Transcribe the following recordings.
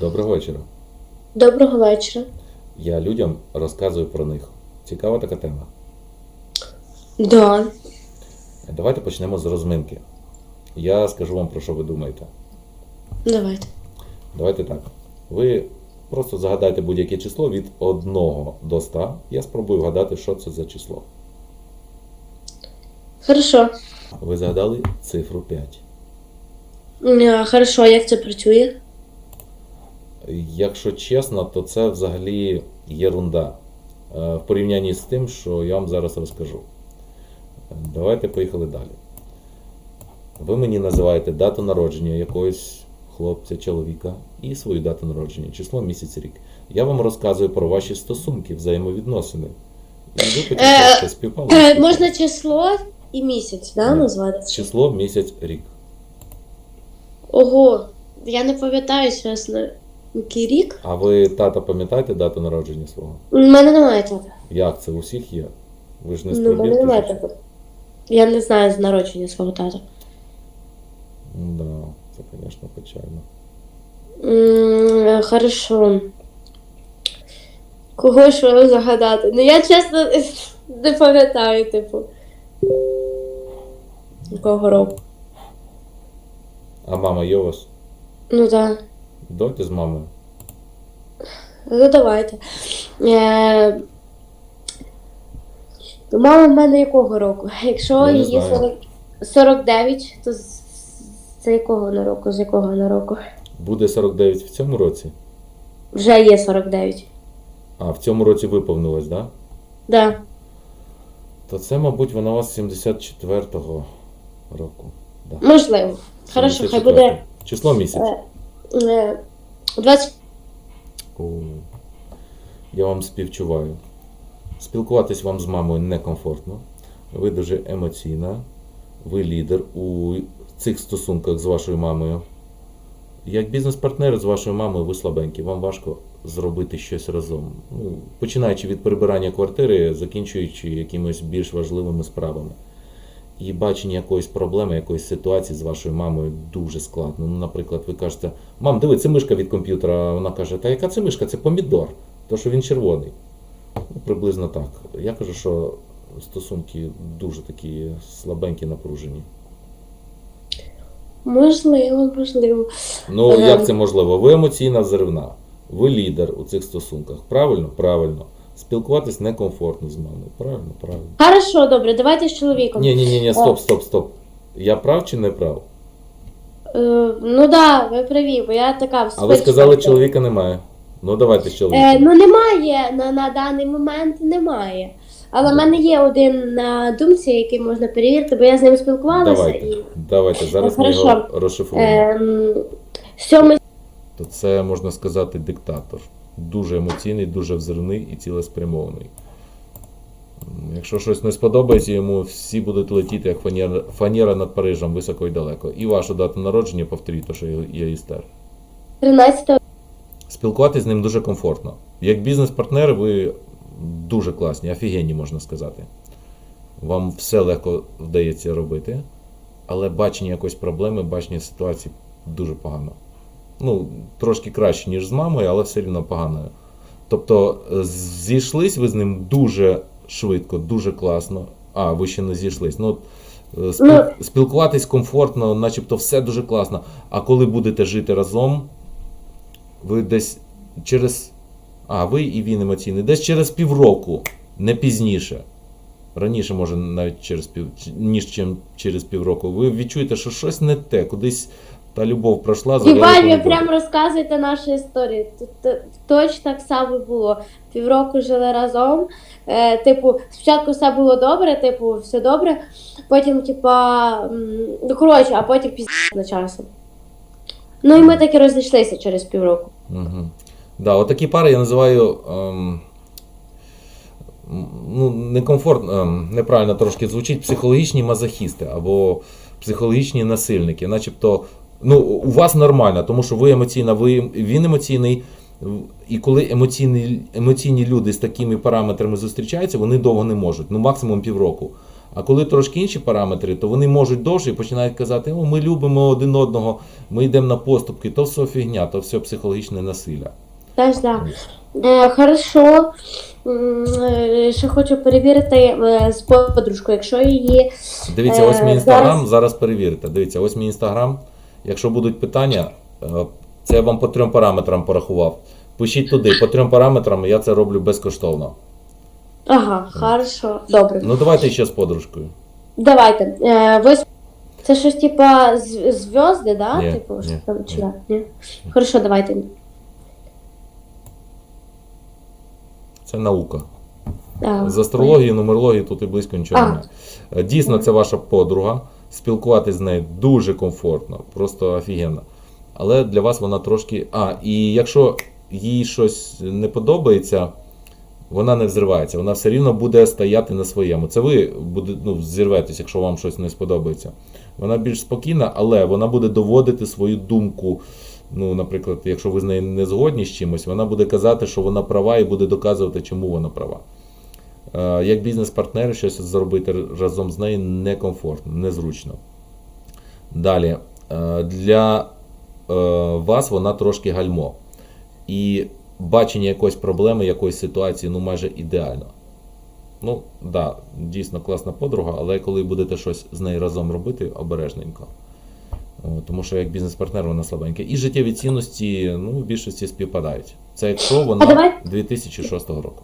Доброго вечора. Доброго вечора. Я людям розказую про них. Цікава така тема. Да. Давайте почнемо з розминки. Я скажу вам про що ви думаєте. Давайте. Давайте так. Ви просто загадайте будь-яке число від 1 до 100. Я спробую вгадати, що це за число. Хорошо. Ви загадали цифру 5. Е, Хорошо, а як це працює? Якщо чесно, то це взагалі єрунда. Е, В порівнянні з тим, що я вам зараз розкажу. Давайте поїхали далі. Ви мені називаєте дату народження якогось хлопця, чоловіка і свою дату народження, число, місяць, рік. Я вам розказую про ваші стосунки, взаємовідносини. І ви потім Е, співпало. Е. Можна число і місяць, да, назвати? Число, місяць, рік. Ого, я не пам'ятаю, чесно, який рік. А ви тата пам'ятаєте дату народження свого? У мене немає тата. Як це? У всіх є? Ви ж не Ну, у мене немає значить? тата. Я не знаю з народження свого тата. Да, це, звісно, печально. М, Хорошо. Кого ж вам загадати? Ну я чесно не пам'ятаю, типу. Якого року? А мама є у вас? Ну так. Дойте з мамою. Ну давайте. Е... Мама в мене якого року? Якщо Я не її знаю. 40... 49, то з з якого вона року? З якого вона року? Буде 49 в цьому році. Вже є 49. А, в цьому році виповнилось, так? Да? Да. То це, мабуть, вона у вас 74-го року. Да. Можливо. Хорошо, хай 74-го. буде Число місяць. е, 20. О, я вам співчуваю. Спілкуватись вам з мамою некомфортно. Ви дуже емоційна. Ви лідер у цих стосунках з вашою мамою. Як бізнес-партнер з вашою мамою ви слабенькі, вам важко зробити щось разом. Ну, починаючи від прибирання квартири, закінчуючи якимись більш важливими справами. І бачення якоїсь проблеми, якоїсь ситуації з вашою мамою дуже складно. Ну, наприклад, ви кажете, мам, диви, це мишка від комп'ютера. Вона каже, та яка це мишка? Це помідор, то що він червоний. Ну, приблизно так. Я кажу, що стосунки дуже такі слабенькі, напружені. Можливо, можливо. Ну, як це можливо? Ви емоційна взривна, ви лідер у цих стосунках. Правильно? Правильно. Спілкуватись некомфортно з мамою. Правильно, правильно. Хорошо, добре, давайте з чоловіком. Ні, ні, ні, ні, стоп, стоп, стоп. Я прав чи не прав? Е, ну да, ви праві, бо я така в А ви списку. сказали, чоловіка немає. Ну давайте з Е, чоловіком. ну немає, на, на даний момент немає. Але в мене є один на думці, який можна перевірити, бо я з ним спілкувалася Давайте. і Давайте, зараз ми Хорошо. його розшифруємо. ем, сьомий То це можна сказати диктатор. Дуже емоційний, дуже взривний і цілеспрямований. Якщо щось не сподобається йому, всі будуть летіти як фанера, фанера над Парижем високо і далеко. І вашу дату народження повторіть, то що є істер. 13 Спілкуватися з ним дуже комфортно. Як бізнес-партнери, ви дуже класні, офігенні, можна сказати. Вам все легко вдається робити, але бачення якоїсь проблеми, бачення ситуації дуже погано. Ну, трошки краще, ніж з мамою, але все рівно погано. Тобто, е, зійшлись ви з ним дуже швидко, дуже класно. А, ви ще не зійшлись. Ну, е. Ну. Спілкуватись комфортно, начебто все дуже класно. А коли будете жити разом, ви десь через. А, ви і він емоційний, десь через півроку, не пізніше. Раніше, може, навіть через пів, ніж чим через півроку. Ви відчуєте, що щось не те, кудись та любов пройшла, завели ви помідор. розказуєте наші історії? Тут точно так само було. Півроку жили разом. Е, типу, спочатку все було добре, типу, все добре. Потім, типа, ну коротше, а потім пізніше часом. Ну і ми таки розійшлися через півроку. Угу. Да, отакі пари я називаю. Ем, ну, некомфортно, ем, неправильно трошки звучить, психологічні мазохісти або психологічні насильники. Начебто, ну, у вас нормально, тому що ви емоційна, ви, він емоційний. І коли емоційні, емоційні люди з такими параметрами зустрічаються, вони довго не можуть, ну максимум півроку. А коли трошки інші параметри, то вони можуть довше і починають казати, о, ми любимо один одного, ми йдемо на поступки, то все фігня, то все психологічне насилля. Теж да. Е, хорошо. Е, Ще хочу перевірити е, з подружкою, якщо її. Дивіться, Е, ось мій інстаграм, зараз- зараз перевірите. Дивіться, ось мій інстаграм. Якщо будуть питання, е, це я вам по трьом параметрам порахував. Пишіть туди, по трьом параметрам я це роблю безкоштовно. Ага, хорошо, добре. Ну давайте ще з подружкою. Давайте. Е, ви... Це щось типа зв'язки, да? Ні, типу, ні, там, чи ні. Ні? Хорошо, давайте. Це наука. А, З астрології, нумерології тут і близько нічого немає. Е, Дійсно, це ваша подруга. Спілкуватись з нею дуже комфортно, просто офігенно. Але для вас вона трошки. А, і якщо їй щось не подобається, вона не взривається, вона все рівно буде стояти на своєму. Це ви буде, ну, зірветесь, якщо вам щось не сподобається. Вона більш спокійна, але вона буде доводити свою думку. Ну, наприклад, якщо ви з нею не згодні з чимось, вона буде казати, що вона права, і буде доказувати, чому вона права. Е, Як бізнес-партнер щось зробити разом з нею некомфортно, незручно. Далі, е, для е, вас вона трошки гальмо. І бачення якоїсь проблеми, якоїсь ситуації, ну майже ідеально. Ну, так, да, дійсно класна подруга, але коли будете щось з нею разом робити, обережненько. Тому що як бізнес-партнер вона слабенька. І життєві цінності ну, в більшості співпадають. Це якщо вона 2006 року.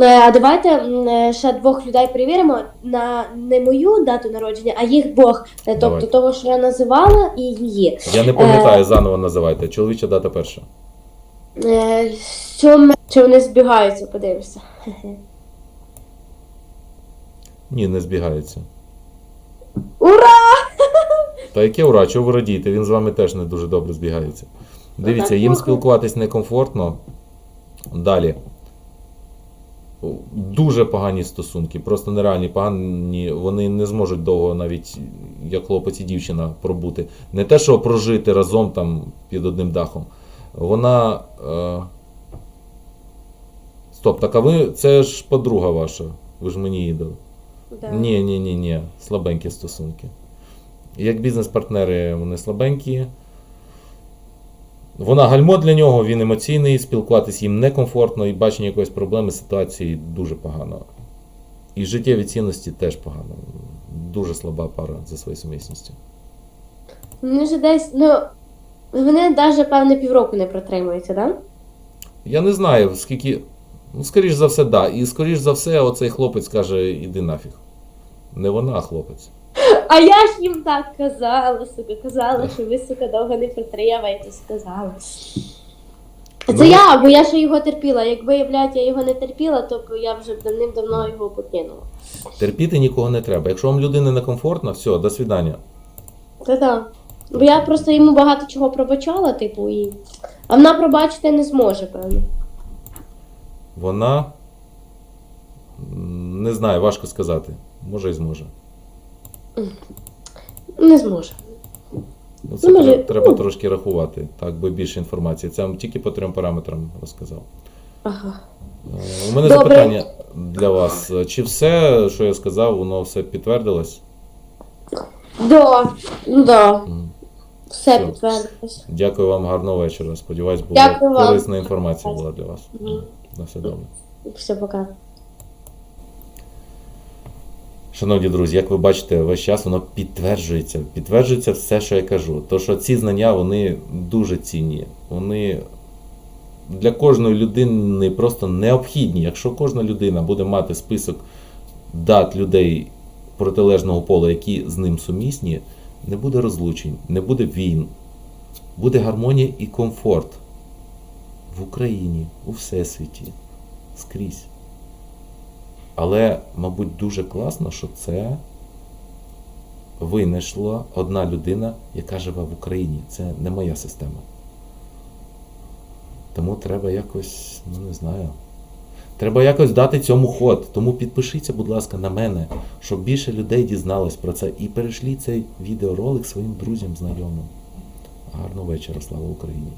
Е, А давайте е, ще двох людей перевіримо на не мою дату народження, а їх двох. Е, Тобто Давай. того, що я називала, і її. Я не пам'ятаю, заново називайте. Чоловіча дата перша. Що м- чи вони збігаються, подивишся. Ні, не збігається. Ура! Та яке ура, чого ви радієте? Він з вами теж не дуже добре збігається. Дивіться, їм спілкуватись некомфортно. Далі. Дуже погані стосунки, просто нереальні погані. Вони не зможуть довго навіть як хлопець і дівчина пробути. Не те, що прожити разом там під одним дахом. Вона. Е... Стоп, так а ви це ж подруга ваша. Ви ж мені її дали. Да. Ні, ні, ні, ні. Слабенькі стосунки. Як бізнес-партнери, вони слабенькі. Вона гальмо для нього, він емоційний, спілкуватись їм некомфортно і бачення якоїсь проблеми, ситуації дуже погано. І життєві цінності теж погано. Дуже слаба пара за своєю сумісністю. Вони вже десь, ну, вони навіть, певне, півроку не протримуються, так? Да? Я не знаю, скільки. Ну, скоріш за все, да. І скоріш за все, оцей хлопець каже, іди нафіг. Не вона, а хлопець. А я ж їм так казала, сука, казала, що ви, сука, довго не протримаєтесь, казала. Це Ну, я, бо я ще його терпіла. Якби, блядь, я його не терпіла, то б я вже давним-давно його покинула. Терпіти нікого не треба. Якщо вам людина некомфортна, все, до свидання. Та-да. Бо я просто йому багато чого пробачала, типу, і. А вона пробачити не зможе, певно. Вона не знаю, важко сказати. Може і зможе. Не зможе. Ну, це Ну, може, треба, треба ну. трошки рахувати, так би більше інформації. Це я вам тільки по трьом параметрам розказав. Ага. Е, У мене Добре. запитання для вас. Чи все, що я сказав, воно все підтвердилось? Да, ну да. Все Все. підтвердилось. Дякую вам, гарного вечора. Сподіваюсь, була Дякую вам. корисна інформація була для вас. Мгм. На все добре. Все, пока. Шановні друзі, як ви бачите, весь час воно підтверджується. Підтверджується все, що я кажу. То, що ці знання вони дуже цінні. Вони для кожної людини просто необхідні. Якщо кожна людина буде мати список дат людей протилежного пола, які з ним сумісні, не буде розлучень, не буде війн, буде гармонія і комфорт в Україні, у всесвіті, скрізь. Але, мабуть, дуже класно, що це винайшла одна людина, яка живе в Україні. Це не моя система. Тому треба якось, ну не знаю. Треба якось дати цьому ход. Тому підпишіться, будь ласка, на мене, щоб більше людей дізналось про це. І перешліть цей відеоролик своїм друзям, знайомим. Гарного вечора, слава Україні!